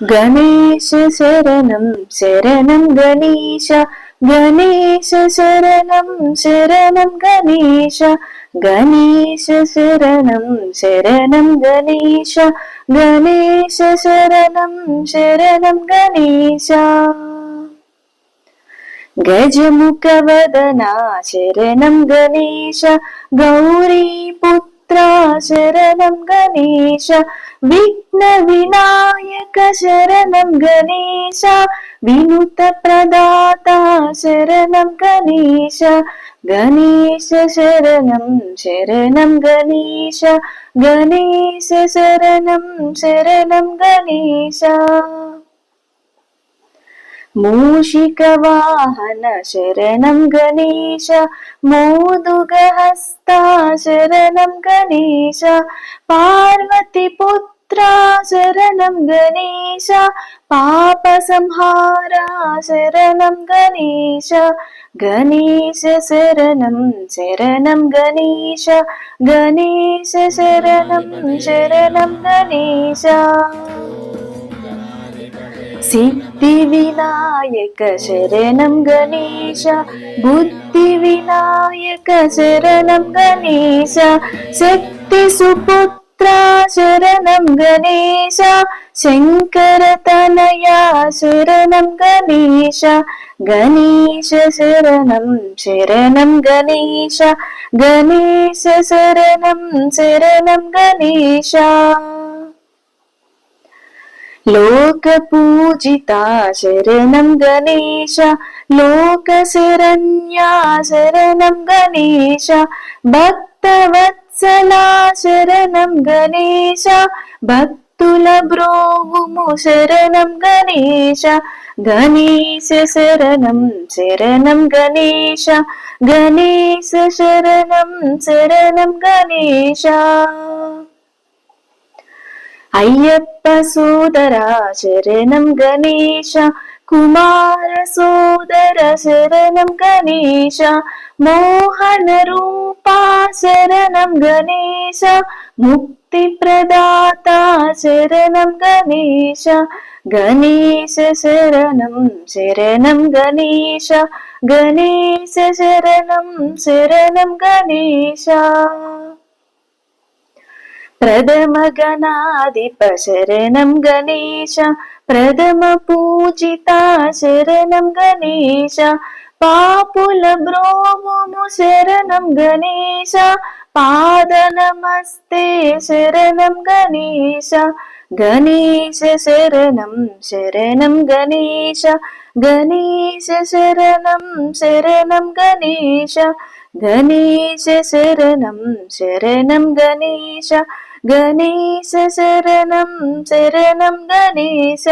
ഗണേശ ശരണം ശരണം ഗണേശ ഗണേശ ശരണം ശരണം ഗണേശ ഗണേശ ശരണം ശരണം ഗണേശ ഗണേശ ശരണം ശരണം ഗണേശ. ഗജമുഖവദന ശരണം ഗണേശ ഗൗരീ शरणं गणेश विघ्नविनायक शरणं गणेश विनुतप्रदाता शरणं गणेश गणेश शरणं शरणं गणेश गणेश शरणं शरणं गणेश मूषिकवाहन शरणं गणेश मोदुगहस्ता शरणं गणेश पार्वतीपुत्रा शरणं गणेश पापसंहारा शरणं गणेश गणेश शरणं शरणं गणेश गणेश शरणं शरणं गणेश सिद्धिविनायक शरणं गणेश बुद्धिविनायक शरणं गणेश शक्तिसुपुत्रा शरणं गणेश शङ्करतनया शरणं गणेश गणेश शरणं शरणं गणेश गणेश शरणं शरणं गणेश लोकपूजिता शरणं गणेश लोकशरण्या शरणं गणेश भक्तवत्सला शरणं गणेश भक्तुलब्रोगुमु शरणं गणेश गणेश शरणं शरणं गणेश गणेश शरणं शरणं गणेश अय्यप्पसोदरा चरणं गणेश कुमारसोदरचरणं गणेश मोहनरूपा चरणं गणेश मुक्तिप्रदाता शरणं गणेश गणेश शरणं चरणं गणेश गणेश शरणं चरणं गणेश प्रथमगणाधिपशरणं गणेश प्रथमपूजिता शरणं गणेश पापुल ब्रोमुमु शरणं गणेश पादनमस्ते शरणं गणेश ഗണേശ ശരണം ശരണം ഗണേശ ഗണേശ ശരണം ശരണം ഗണേശ ഗണേശ ശരണം ശരണം ഗണേശ ഗണേശ ശരണം ശരണം ഗണേശ.